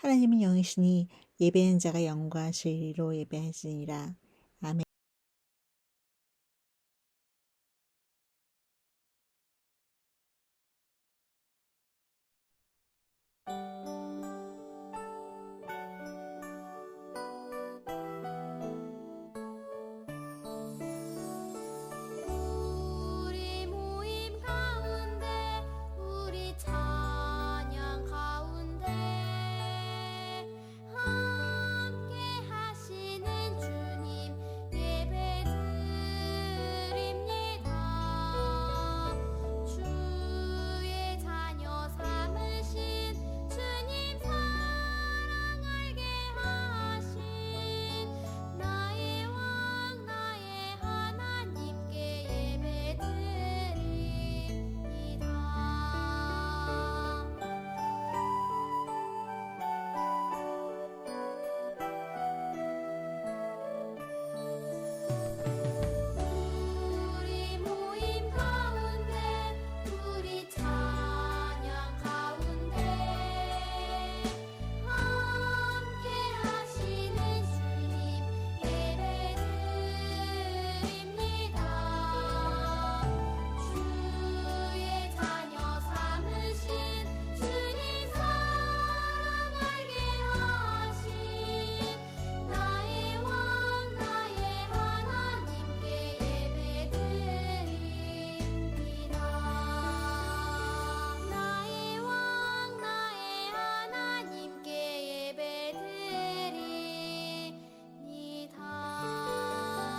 하나님은 영이시니 예배하는 자가 영과 진리로 예배하시니라.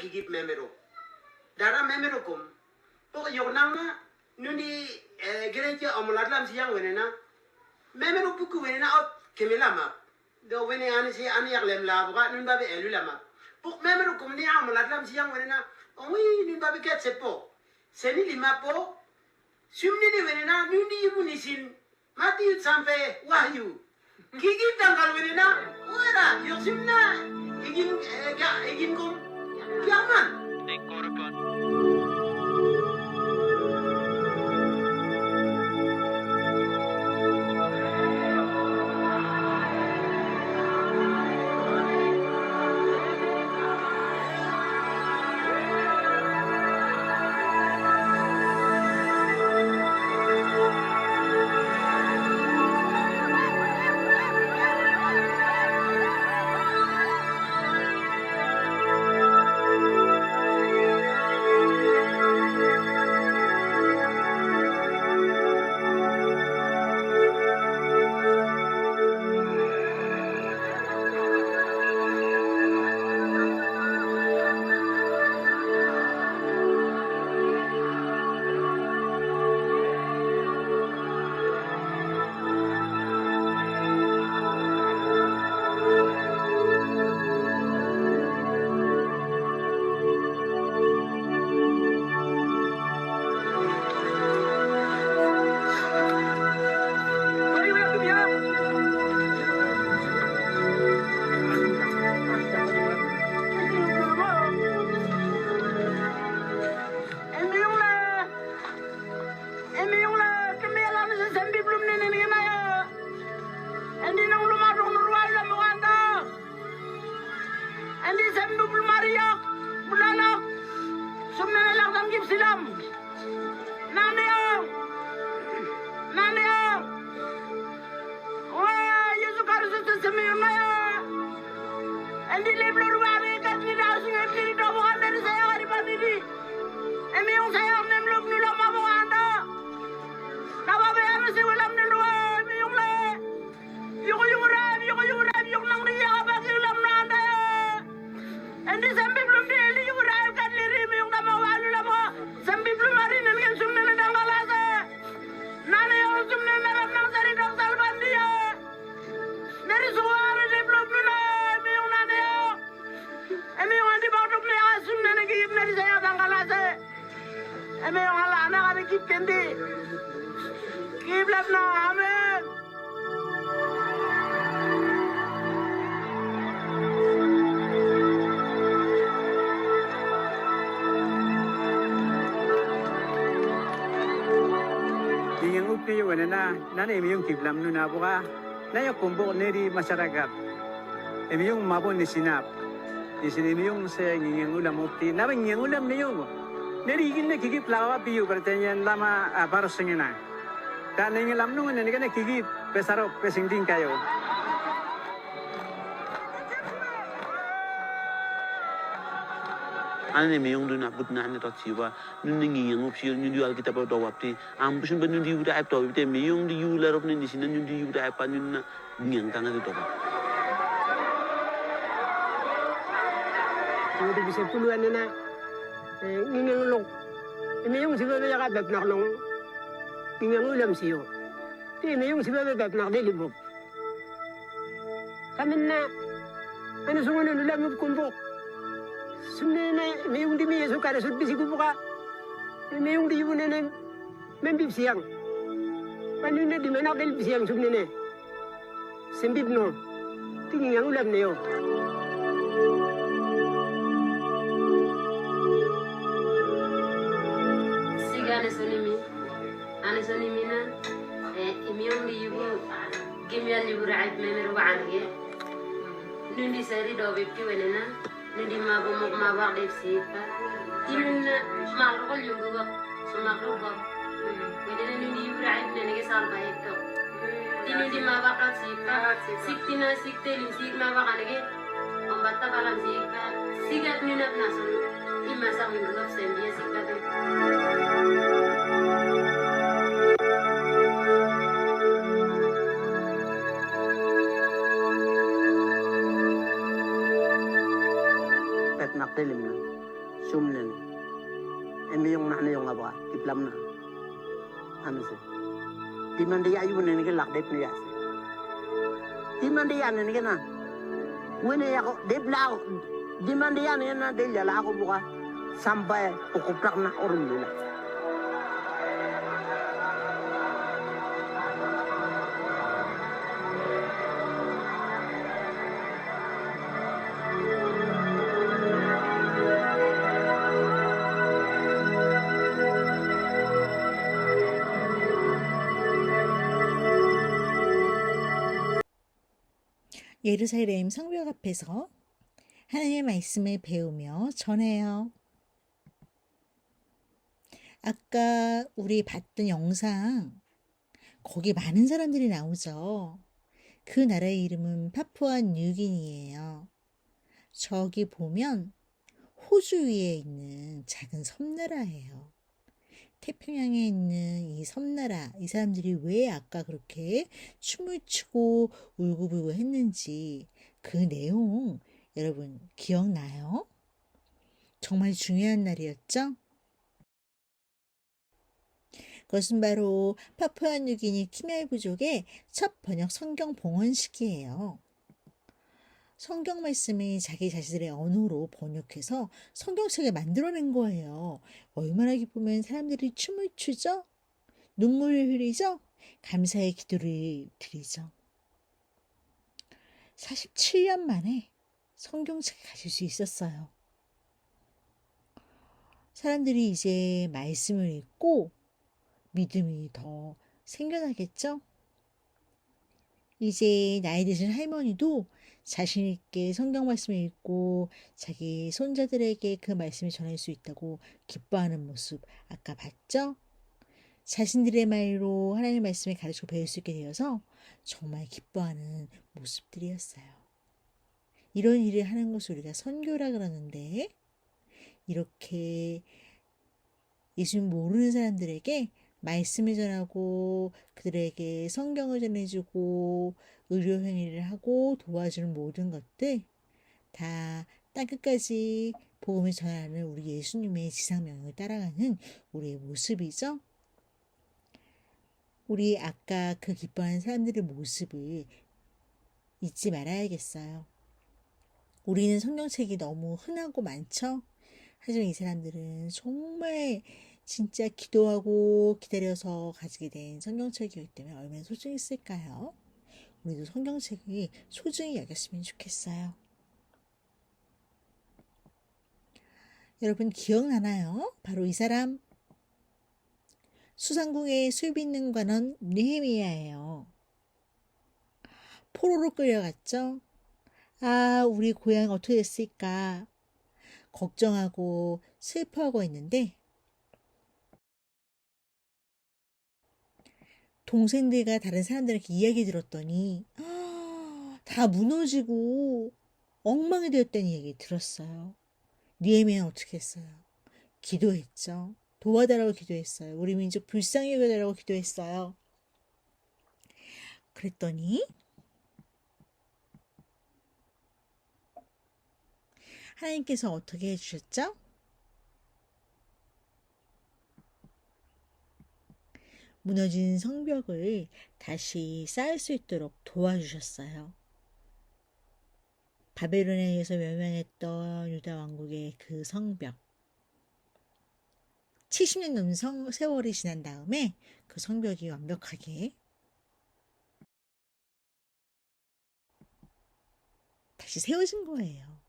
Gigip memero. Dara memero kum. Pok yok nang na nundi gereja omulatlam siyang wene na. Memero buku wene na ot kemelama. Do wene ani si ani yak lem la buka nun babe elu lama. Pok memero kum ni omulatlam siyang wene na. Oi nun babe ket sepo. Seni lima po. Sumni ni wene na nundi ibu nisin. Mati yut sampai wahyu. Gigip tanggal wene na. Wera yok simna. Igin eh, igin kum. Llama. 나는 에미용 기블람누 나보가 나요 공복 내리 마사라갑 에미용 마보 니시납 이신 에미용 세 닝영울람 없디 나바 닝영울람 내용 내리 이길래 기기 플라와 비유 그랬더니 라마 아바르 생이나 다 닝영람 누는 내가 기기 베사로 베싱딩 가요 ane me yong dun abut na ane tot siwa nun ngi yong op sir nun yual kita pa dawap ti am busun ba nun di yuda ap to bite me yong di yular op nun di sinan nun di yuda ap pa nun na ngiang kanga di toba ang di bisa puluan na ngiang lok me yong siwa na yakat bap nak long ngiang ulam siyo ti me yong siwa na bap nak di libok kamina ano sungunan ulam op kumbok sunene mi undi mi yesu kare sud bisi kubuka mi undi yunene membib siang. Panune di menak del bisiang sunene. Sembib no tingi yang ulam neo siga ne sunimi ane sunimina imi e, e undi yubu gimyal yubu raib memeru wange nundi sari dobe piwenena nidi mago mo ma wax def ci fa in ma ko lu ngi wax sama ko ko ko dina ni ni ibra ibn ni ge sal baye ko dini di ma wax ci fa sikti na sikte li ci ma wax ani ge o ma ta bala kan ci fa sigat ni na na so ni ma sa ngi wax sen تستلم لنا شم لنا emiyong na niyong awa tiplam na ano sa di man di ayun na nigil lakdip niya sa di man di na nigil na wini ako di di man di yan na dilya buka sampai ukuprak na 예루살렘 성벽 앞에서 하나님의 말씀을 배우며 전해요. 아까 우리 봤던 영상, 거기 많은 사람들이 나오죠. 그 나라의 이름은 파푸아 뉴기니예요. 저기 보면 호주 위에 있는 작은 섬나라예요. 태평양에 있는 이 섬나라, 이 사람들이 왜 아까 그렇게 춤을 추고 울고불고 했는지 그 내용 여러분 기억나요? 정말 중요한 날이었죠? 그것은 바로 파푸아뉴기니 키메 부족의 첫 번역 성경 봉헌식이에요. 성경 말씀이 자기 자신들의 언어로 번역해서 성경책을 만들어낸 거예요. 얼마나 기쁘면 사람들이 춤을 추죠? 눈물을 흘리죠? 감사의 기도를 드리죠. 47년 만에 성경책을 가질 수 있었어요. 사람들이 이제 말씀을 읽고 믿음이 더 생겨나겠죠? 이제 나이 드신 할머니도 자신 있게 성경 말씀을 읽고 자기 손자들에게 그 말씀을 전할 수 있다고 기뻐하는 모습 아까 봤죠? 자신들의 말로 하나님의 말씀을 가르쳐 배울 수 있게 되어서 정말 기뻐하는 모습들이었어요. 이런 일을 하는 것을 우리가 선교라 그러는데 이렇게 예수님 모르는 사람들에게 말씀을 전하고 그들에게 성경을 전해주고 의료 행위를 하고 도와주는 모든 것들 다 땅끝까지 복음을 전하는 우리 예수님의 지상명령을 따라가는 우리의 모습이죠. 우리 아까 그 기뻐하는 사람들의 모습을 잊지 말아야겠어요. 우리는 성경책이 너무 흔하고 많죠? 하지만 이 사람들은 정말 진짜 기도하고 기다려서 가지게 된 성경책이기 때문에 얼마나 소중했을까요? 우리도 성경책이 소중히 여겼으면 좋겠어요. 여러분 기억나나요? 바로 이 사람 수상궁의 수입 있는 관원 느헤미야예요. 포로로 끌려갔죠? 아, 우리 고향 어떻게 됐을까? 걱정하고 슬퍼하고 있는데 동생들과 다른 사람들에게 이야기 들었더니 다 무너지고 엉망이 되었다는 얘기 들었어요. 니에미는 어떻게 했어요? 기도했죠. 도와달라고 기도했어요. 우리 민족 불쌍히 여겨달라고 기도했어요. 그랬더니 하나님께서 어떻게 해주셨죠? 무너진 성벽을 다시 쌓을 수 있도록 도와주셨어요. 바벨론에 의해서 멸망했던 유다 왕국의 그 성벽. 70년 넘는 성, 세월이 지난 다음에 그 성벽이 완벽하게 다시 세워진 거예요.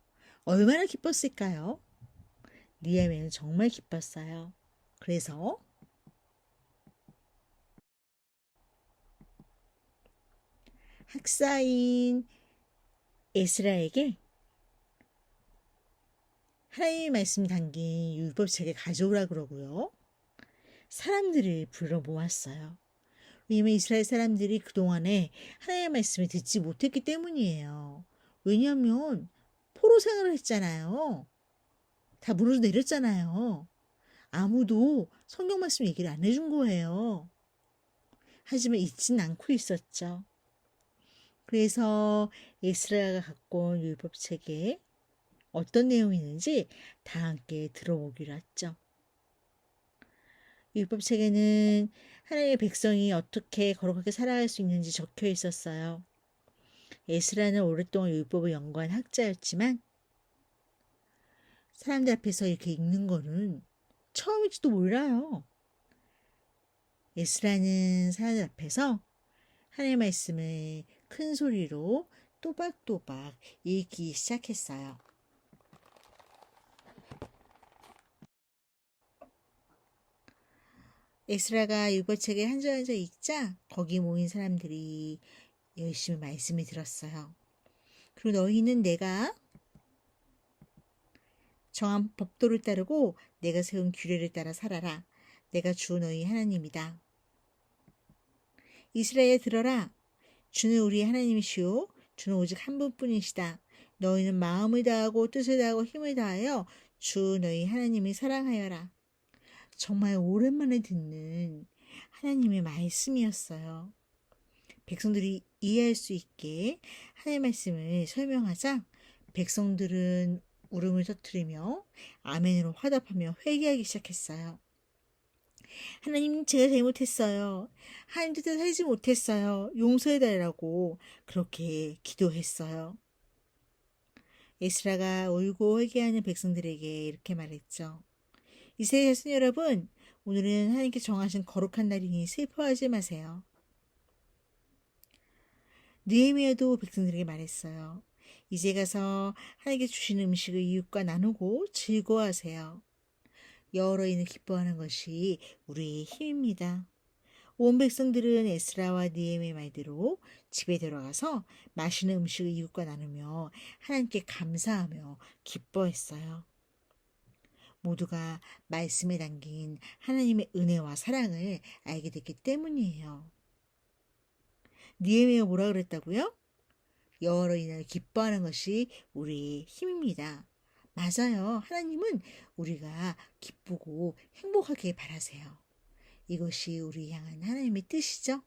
얼마나 기뻤을까요? 니에미는 정말 기뻤어요. 그래서 학사인 에스라에게 하나님의 말씀 담긴 율법책을 가져오라 그러고요. 사람들을 불러 모았어요. 왜냐면 이스라엘 사람들이 그동안에 하나님의 말씀을 듣지 못했기 때문이에요. 왜냐하면 포로 생활을 했잖아요. 다 무너져 내렸잖아요. 아무도 성경 말씀 얘기를 안 해준 거예요. 하지만 잊진 않고 있었죠. 그래서 에스라가 갖고 온 율법 책에 어떤 내용이 있는지 다 함께 들어보기로 했죠. 율법 책에는 하나님의 백성이 어떻게 거룩하게 살아갈 수 있는지 적혀 있었어요. 에스라는 오랫동안 율법을 연구한 학자였지만 사람들 앞에서 이렇게 읽는 거는 처음일지도 몰라요. 에스라는 사람들 앞에서 하나님의 말씀을 큰 소리로 또박또박 읽기 시작했어요. 에스라가 율법책을 한절 한 절 읽자 거기 모인 사람들이 열심히 말씀을 들었어요. 그리고 너희는 내가 정한 법도를 따르고 내가 세운 규례를 따라 살아라. 내가 주 너희 하나님이다. 이스라엘 들어라. 주는 우리 하나님이시오. 주는 오직 한 분뿐이시다. 너희는 마음을 다하고 뜻을 다하고 힘을 다하여 주 너희 하나님을 사랑하여라. 정말 오랜만에 듣는 하나님의 말씀이었어요. 백성들이 이해할 수 있게 하나님의 말씀을 설명하자 백성들은 울음을 터뜨리며 아멘으로 화답하며 회개하기 시작했어요. 하나님 제가 잘못했어요. 하나님 뜻대로 살지 못했어요. 용서해달라고 그렇게 기도했어요. 에스라가 울고 회개하는 백성들에게 이렇게 말했죠. 이스라엘 자손 여러분, 오늘은 하나님께 정하신 거룩한 날이니 슬퍼하지 마세요. 느헤미야도 백성들에게 말했어요. 이제 가서 하나님께 주신 음식을 이웃과 나누고 즐거워하세요. 여러인을 기뻐하는 것이 우리의 힘입니다. 온 백성들은 에스라와 느헤미의 말대로 집에 들어가서 맛있는 음식을 이웃과 나누며 하나님께 감사하며 기뻐했어요. 모두가 말씀에 담긴 하나님의 은혜와 사랑을 알게 됐기 때문이에요. 니에미가 뭐라 그랬다고요? 여러인을 기뻐하는 것이 우리의 힘입니다. 맞아요. 하나님은 우리가 기쁘고 행복하게 바라세요. 이것이 우리 향한 하나님의 뜻이죠.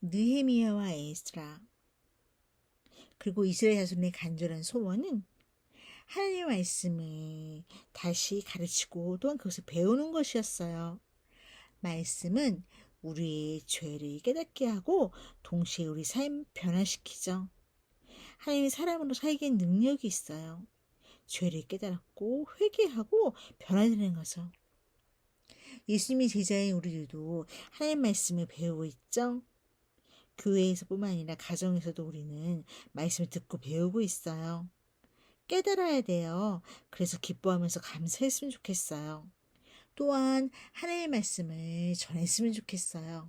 느헤미야와 에스라 그리고 이스라엘 자손의 간절한 소원은 하나님의 말씀을 다시 가르치고 또한 그것을 배우는 것이었어요. 말씀은 우리의 죄를 깨닫게 하고 동시에 우리 삶 변화시키죠. 하나님이 사람으로 살기엔 능력이 있어요. 죄를 깨달았고 회개하고 변화되는 거죠. 예수님이 제자인 우리들도 하나님 말씀을 배우고 있죠. 교회에서뿐만 아니라 가정에서도 우리는 말씀을 듣고 배우고 있어요. 깨달아야 돼요. 그래서 기뻐하면서 감사했으면 좋겠어요. 또한 하나님의 말씀을 전했으면 좋겠어요.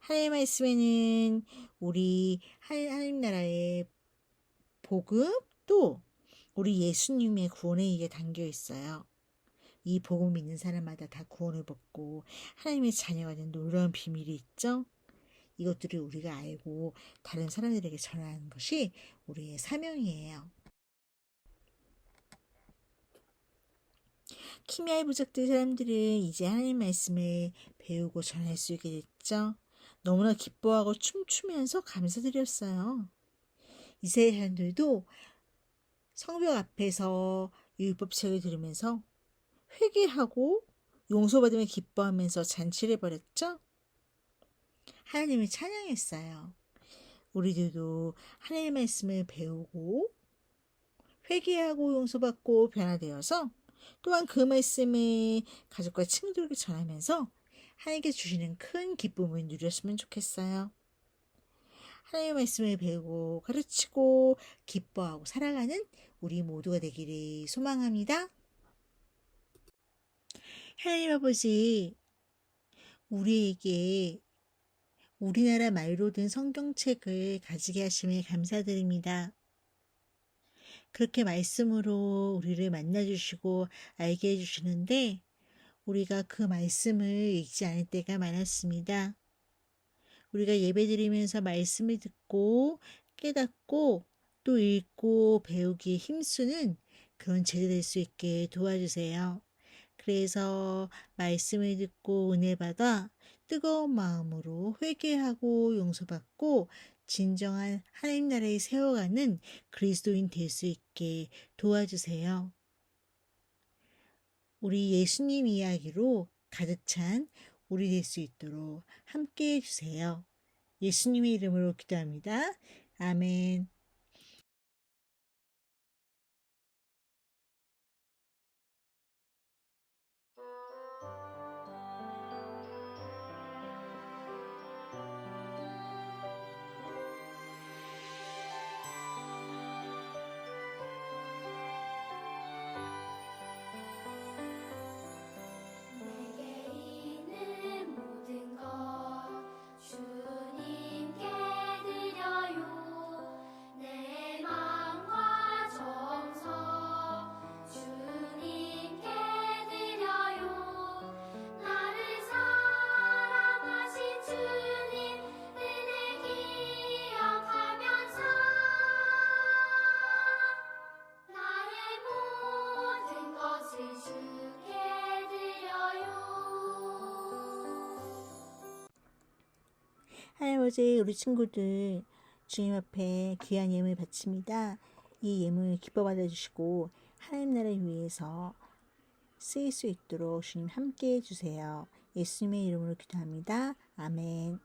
하나님의 말씀에는 우리 하나님 나라의 복음 또 우리 예수님의 구원의 일에 담겨 있어요. 이 복음 믿는 사람마다 다 구원을 받고 하나님의 자녀가 된 놀라운 비밀이 있죠. 이것들을 우리가 알고 다른 사람들에게 전하는 것이 우리의 사명이에요. 키미아의 부족들 사람들은 이제 하나님 말씀을 배우고 전할 수 있게 됐죠. 너무나 기뻐하고 춤추면서 감사드렸어요. 이스라엘 사람들도 성벽 앞에서 율법책을 들으면서 회개하고 용서받으며 기뻐하면서 잔치를 벌였죠. 하나님을 찬양했어요. 우리들도 하나님의 말씀을 배우고 회개하고 용서받고 변화되어서 또한 그 말씀을 가족과 친구들에게 전하면서 하나님께 주시는 큰 기쁨을 누렸으면 좋겠어요. 하나님의 말씀을 배우고 가르치고 기뻐하고 살아가는 우리 모두가 되기를 소망합니다. 하나님 아버지, 우리에게 우리나라 말로 된 성경책을 가지게 하심에 감사드립니다. 그렇게 말씀으로 우리를 만나주시고 알게 해주시는데 우리가 그 말씀을 읽지 않을 때가 많았습니다. 우리가 예배드리면서 말씀을 듣고 깨닫고 또 읽고 배우기 힘쓰는 그런 제자 될 수 있게 도와주세요. 그래서 말씀을 듣고 은혜 받아 뜨거운 마음으로 회개하고 용서받고 진정한 하나님 나라에 세워가는 그리스도인 될 수 있게 도와주세요. 우리 예수님 이야기로 가득 찬 우리 될 수 있도록 함께 해주세요. 예수님의 이름으로 기도합니다. 아멘. 아버지 우리 친구들 주님 앞에 귀한 예물 바칩니다. 이 예물 기뻐 받아주시고 하나님 나라를 위해서 쓰일 수 있도록 주님 함께 해주세요. 예수님의 이름으로 기도합니다. 아멘.